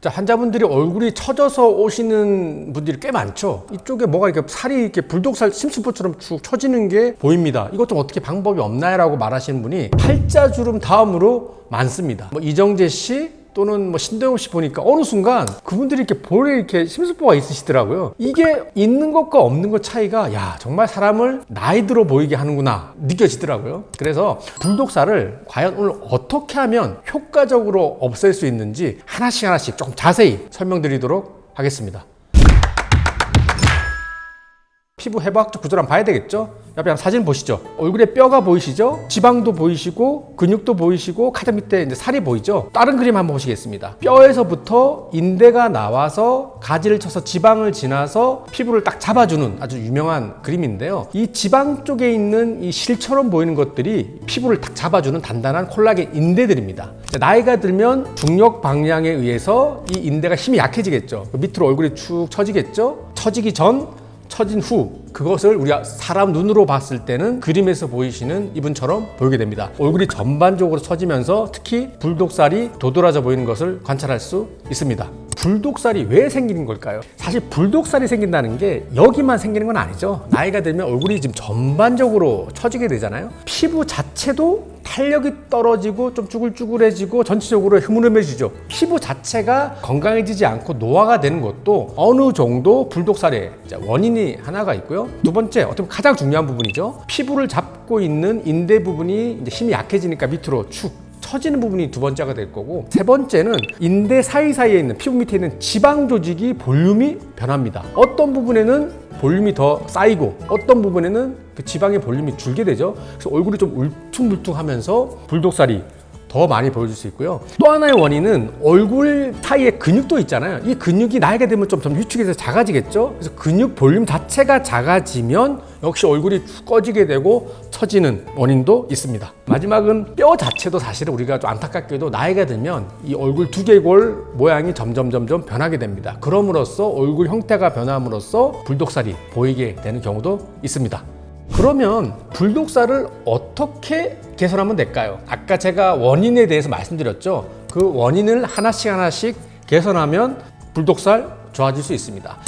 자, 환자분들이 얼굴이 처져서 오시는 분들이 꽤 많죠. 이쪽에 뭐가 이렇게 살이 이렇게 불독살 심수포처럼 쭉 처지는 게 보입니다. 이것 좀 어떻게 방법이 없나요?라고 말하시는 분이 팔자주름 다음으로 많습니다. 뭐 이정재 씨 또는 뭐 신동엽 씨 보니까 어느 순간 그분들이 이렇게 볼에 이렇게 심수포가 있으시더라고요. 이게 있는 것과 없는 것 차이가 야 정말 사람을 나이 들어 보이게 하는구나 느껴지더라고요. 그래서 불독살을 과연 오늘 어떻게 하면 효과적으로 없앨 수 있는지 하나씩 하나씩 조금 자세히 설명드리도록 하겠습니다. 피부 해부학적 구조를 한번 봐야 되겠죠? 한번 사진 보시죠. 얼굴에 뼈가 보이시죠? 지방도 보이시고 근육도 보이시고 가장 밑에 이제 살이 보이죠? 다른 그림 한번 보시겠습니다. 뼈에서부터 인대가 나와서 가지를 쳐서 지방을 지나서 피부를 딱 잡아주는 아주 유명한 그림인데요. 이 지방 쪽에 있는 이 실처럼 보이는 것들이 피부를 딱 잡아주는 단단한 콜라겐 인대들입니다. 나이가 들면 중력 방향에 의해서 이 인대가 힘이 약해지겠죠. 그 밑으로 얼굴이 축 처지겠죠. 처지기 전 처진 후 그것을 우리가 사람 눈으로 봤을 때는 그림에서 보이시는 이분처럼 보이게 됩니다. 얼굴이 전반적으로 처지면서 특히 불독살이 도드라져 보이는 것을 관찰할 수 있습니다. 불독살이 왜 생기는 걸까요? 사실 불독살이 생긴다는 게 여기만 생기는 건 아니죠. 나이가 들면 얼굴이 지금 전반적으로 처지게 되잖아요. 피부 자체도 탄력이 떨어지고 좀 쭈글쭈글해지고 전체적으로 흐물흐물해지죠. 피부 자체가 건강해지지 않고 노화가 되는 것도 어느 정도 불독살의 원인이 하나가 있고요. 두 번째, 보면 가장 중요한 부분이죠. 피부를 잡고 있는 인대 부분이 힘이 약해지니까 밑으로 축 처지는 부분이 두 번째가 될 거고 세 번째는 인대 사이사이에 있는 피부 밑에 있는 지방 조직이 볼륨이 변합니다. 어떤 부분에는 볼륨이 더 쌓이고 어떤 부분에는 그 지방의 볼륨이 줄게 되죠. 그래서 얼굴이 좀 울퉁불퉁하면서 불독살이 더 많이 보여줄 수 있고요. 또 하나의 원인은 얼굴 사이에 근육도 있잖아요. 이 근육이 나이가 되면 좀, 좀 위축해서 작아지겠죠. 그래서 근육 볼륨 자체가 작아지면 역시 얼굴이 축 꺼지게 되고 처지는 원인도 있습니다. 마지막은 뼈 자체도 사실은 우리가 좀 안타깝게도 나이가 들면 이 얼굴 두개골 모양이 점점 점점 변하게 됩니다. 그럼으로써 얼굴 형태가 변함으로써 불독살이 보이게 되는 경우도 있습니다. 그러면 불독살을 어떻게 개선하면 될까요? 아까 제가 원인에 대해서 말씀드렸죠. 그 원인을 하나씩 하나씩 개선하면 불독살 좋아질 수 있습니다.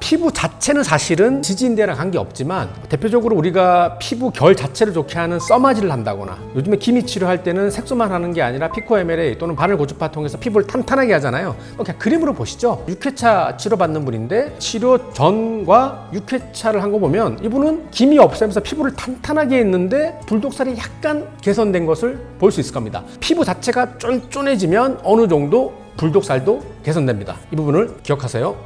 피부 자체는 사실은 지지인대랑 관계 없지만 대표적으로 우리가 피부 결 자체를 좋게 하는 써마지를 한다거나 요즘에 기미 치료할 때는 색소만 하는 게 아니라 피코 MLA 또는 바늘 고주파 통해서 피부를 탄탄하게 하잖아요. 그냥 그림으로 보시죠. 6회차 치료받는 분인데 치료 전과 6회차를 한 거 보면 이분은 기미 없애면서 피부를 탄탄하게 했는데 불독살이 약간 개선된 것을 볼 수 있을 겁니다. 피부 자체가 쫀쫀해지면 어느 정도 불독살도 개선됩니다. 이 부분을 기억하세요.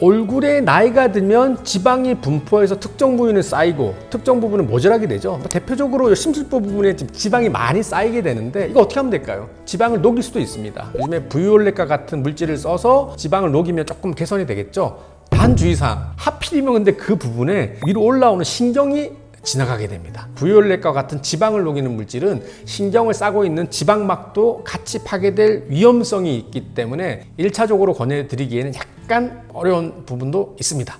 얼굴에 나이가 들면 지방이 분포해서 특정 부위는 쌓이고 특정 부분은 모자라게 되죠. 뭐 대표적으로 심술보 부분에 지방이 많이 쌓이게 되는데 이거 어떻게 하면 될까요? 지방을 녹일 수도 있습니다. 요즘에 부유올레카 같은 물질을 써서 지방을 녹이면 조금 개선이 되겠죠. 단 주의사항 하필이면 근데 그 부분에 위로 올라오는 신경이 지나가게 됩니다. 부유올레과 같은 지방을 녹이는 물질은 신경을 싸고 있는 지방막도 같이 파괴될 위험성이 있기 때문에 1차적으로 권해드리기에는 약간 어려운 부분도 있습니다.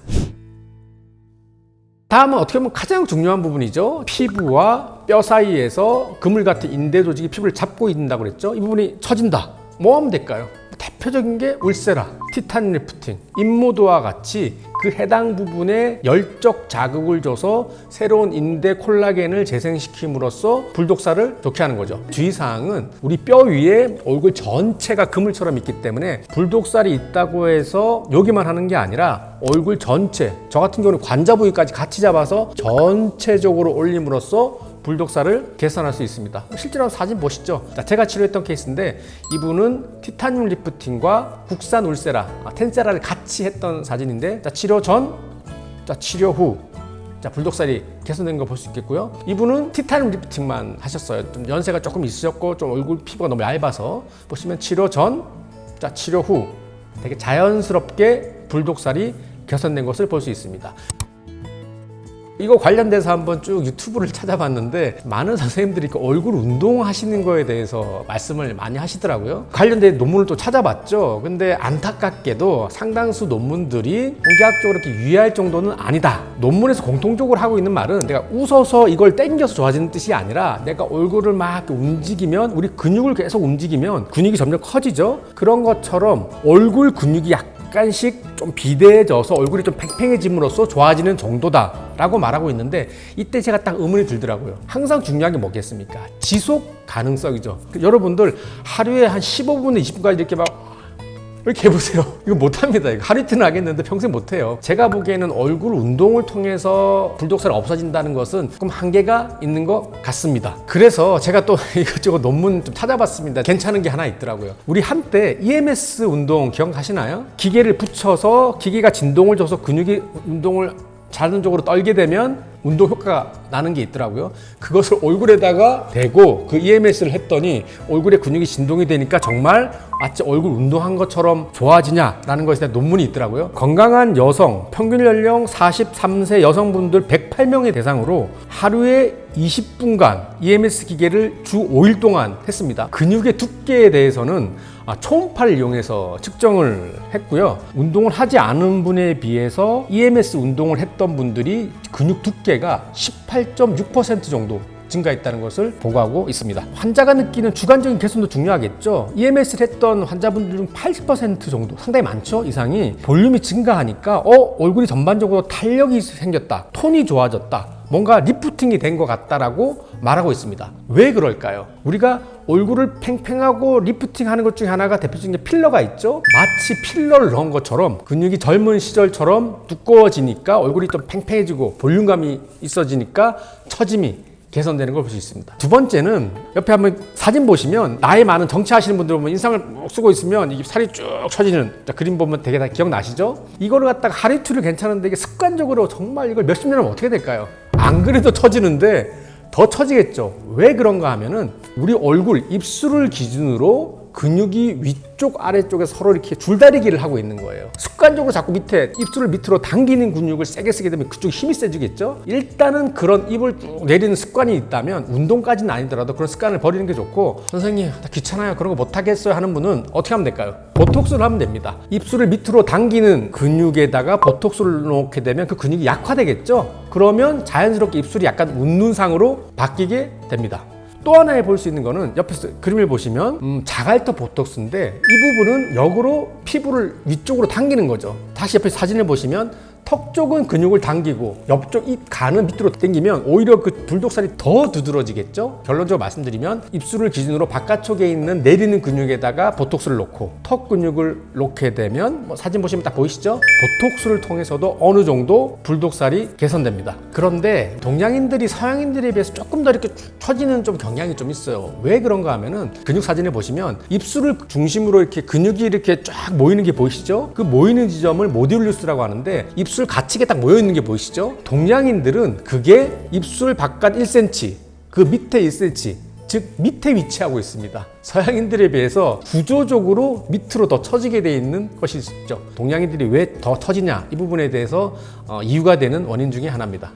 다음은 어떻게 보면 가장 중요한 부분이죠. 피부와 뼈 사이에서 그물 같은 인대 조직이 피부를 잡고 있는다고 그랬죠. 이 부분이 처진다. 뭐 하면 될까요? 대표적인 게 울세라, 티탄 리프팅, 인모도와 같이 그 해당 부분에 열적 자극을 줘서 새로운 인대 콜라겐을 재생시킴으로써 불독살을 좋게 하는 거죠. 주의사항은 우리 뼈 위에 얼굴 전체가 그물처럼 있기 때문에 불독살이 있다고 해서 여기만 하는 게 아니라 얼굴 전체, 저 같은 경우는 관자 부위까지 같이 잡아서 전체적으로 올림으로써 불독살을 개선할 수 있습니다. 실제로 사진 보시죠. 자, 제가 치료했던 케이스인데 이분은 티타늄 리프팅과 국산 울세라, 아, 텐세라를 같이 했던 사진인데 자, 치료 전, 자, 치료 후 자, 불독살이 개선된 거 볼 수 있겠고요. 이분은 티타늄 리프팅만 하셨어요. 좀 연세가 조금 있으셨고 좀 얼굴 피부가 너무 얇아서 보시면 치료 전, 자, 치료 후 되게 자연스럽게 불독살이 개선된 것을 볼 수 있습니다. 이거 관련돼서 한번 쭉 유튜브를 찾아봤는데 많은 선생님들이 그 얼굴 운동하시는 거에 대해서 말씀을 많이 하시더라고요. 관련된 논문을 또 찾아봤죠. 근데 안타깝게도 상당수 논문들이 공개학적으로 이렇게 유의할 정도는 아니다. 논문에서 공통적으로 하고 있는 말은 내가 웃어서 이걸 땡겨서 좋아지는 뜻이 아니라 내가 얼굴을 막 움직이면 우리 근육을 계속 움직이면 근육이 점점 커지죠. 그런 것처럼 얼굴 근육이 약 간씩 좀 비대해져서 얼굴이 좀 팽팽해짐으로써 좋아지는 정도다라고 말하고 있는데 이때 제가 딱 의문이 들더라고요. 항상 중요한 게 뭐겠습니까? 지속 가능성이죠. 그 여러분들 하루에 한 15분, 20분까지 이렇게 막 이렇게 해보세요. 이거 못합니다. 이거 하루 이틀은 하겠는데 평생 못해요. 제가 보기에는 얼굴 운동을 통해서 불독살이 없어진다는 것은 조금 한계가 있는 것 같습니다. 그래서 제가 또 이것저것 논문 좀 찾아봤습니다. 괜찮은 게 하나 있더라고요. 우리 한때 EMS 운동 기억하시나요? 기계를 붙여서 기계가 진동을 줘서 근육이 운동을 자연적으로 떨게 되면 운동 효과가 나는 게 있더라고요. 그것을 얼굴에다가 대고 그 EMS를 했더니 얼굴에 근육이 진동이 되니까 정말 마치 얼굴 운동한 것처럼 좋아지냐라는 것에 대한 논문이 있더라고요. 건강한 여성, 평균 연령 43세 여성분들 108명의 대상으로 하루에 20분간 EMS 기계를 주 5일 동안 했습니다. 근육의 두께에 대해서는 아, 초음파를 이용해서 측정을 했고요. 운동을 하지 않은 분에 비해서 EMS 운동을 했던 분들이 근육 두께가 18.6% 정도 증가했다는 것을 보고하고 있습니다. 환자가 느끼는 주관적인 개선도 중요하겠죠. EMS를 했던 환자분들 중 80% 정도, 상당히 많죠. 이상이 볼륨이 증가하니까 어 얼굴이 전반적으로 탄력이 생겼다, 톤이 좋아졌다. 뭔가 리프팅이 된 것 같다라고 말하고 있습니다. 왜 그럴까요? 우리가 얼굴을 팽팽하고 리프팅하는 것 중에 하나가 대표적인 게 필러가 있죠. 마치 필러를 넣은 것처럼 근육이 젊은 시절처럼 두꺼워지니까 얼굴이 좀 팽팽해지고 볼륨감이 있어지니까 처짐이 개선되는 걸 볼 수 있습니다. 두 번째는 옆에 한번 사진 보시면 나이 많은 정치하시는 분들 보면 인상을 쭉 쓰고 있으면 이게 살이 쭉 처지는 자, 그림 보면 되게 다 기억나시죠? 이거를 갖다가 이틀을 괜찮은데 이게 습관적으로 정말 이걸 몇십 년을 어떻게 될까요? 안 그래도 처지는데 더 처지겠죠. 왜 그런가 하면은 우리 얼굴, 입술을 기준으로 근육이 위쪽 아래쪽에 서로 이렇게 줄다리기를 하고 있는 거예요. 습관적으로 자꾸 밑에 입술을 밑으로 당기는 근육을 세게 쓰게 되면 그쪽 힘이 세지겠죠. 일단은 그런 입을 쭉 내리는 습관이 있다면 운동까지는 아니더라도 그런 습관을 버리는 게 좋고 선생님 나 귀찮아요 그런 거 못 하겠어요 하는 분은 어떻게 하면 될까요? 보톡스를 하면 됩니다. 입술을 밑으로 당기는 근육에다가 보톡스를 놓게 되면 그 근육이 약화되겠죠. 그러면 자연스럽게 입술이 약간 웃는 상으로 바뀌게 됩니다. 또 하나 해볼 수 있는 거는 옆에서 그림을 보시면 음, 자갈터 보톡스인데 이 부분은 역으로 피부를 위쪽으로 당기는 거죠. 다시 옆에 사진을 보시면 턱 쪽은 근육을 당기고 옆쪽 입 간은 밑으로 당기면 오히려 그 불독살이 더 두드러지겠죠. 결론적으로 말씀드리면 입술을 기준으로 바깥쪽에 있는 내리는 근육에다가 보톡스를 놓고 턱 근육을 놓게 되면 뭐 사진 보시면 딱 보이시죠? 보톡스를 통해서도 어느 정도 불독살이 개선됩니다. 그런데 동양인들이 서양인들에 비해서 조금 더 이렇게 처지는 좀 경향이 좀 있어요. 왜 그런가 하면은 근육 사진을 보시면 입술을 중심으로 이렇게 근육이 이렇게 쫙 모이는 게 보이시죠? 그 모이는 지점을 모듈루스라고 하는데 입술 가치게 딱 모여 있는 게 보이시죠? 동양인들은 그게 입술 바깥 1cm, 그 밑에 1cm, 즉 밑에 위치하고 있습니다. 서양인들에 비해서 구조적으로 밑으로 더 처지게 돼 있는 것이 있죠. 동양인들이 왜더 터지냐 이 부분에 대해서 어, 이유가 되는 원인 중에 하나입니다.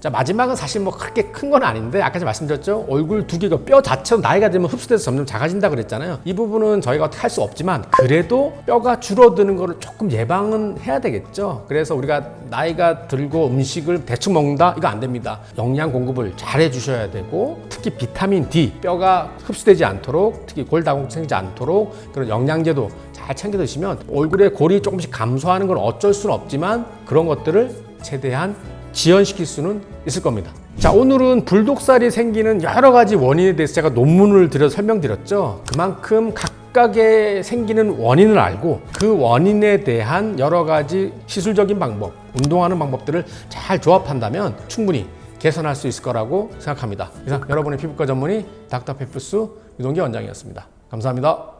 자 마지막은 사실 뭐 그렇게 큰 건 아닌데 아까 제가 말씀드렸죠? 얼굴 두 개가 뼈 자체로 나이가 들면 흡수돼서 점점 작아진다 그랬잖아요. 이 부분은 저희가 어떻게 할 수 없지만 그래도 뼈가 줄어드는 거를 조금 예방은 해야 되겠죠? 그래서 우리가 나이가 들고 음식을 대충 먹는다? 이거 안 됩니다. 영양 공급을 잘 해주셔야 되고 특히 비타민 D 뼈가 흡수되지 않도록 특히 골다공 생기지 않도록 그런 영양제도 잘 챙겨 드시면 얼굴에 골이 조금씩 감소하는 건 어쩔 수는 없지만 그런 것들을 최대한 지연시킬 수는 있을 겁니다. 자, 오늘은 불독살이 생기는 여러 가지 원인에 대해서 제가 논문을 들여 설명드렸죠. 그만큼 각각의 생기는 원인을 알고 그 원인에 대한 여러 가지 시술적인 방법, 운동하는 방법들을 잘 조합한다면 충분히 개선할 수 있을 거라고 생각합니다. 이상 여러분의 피부과 전문의 닥터페프스 유동기 원장이었습니다. 감사합니다.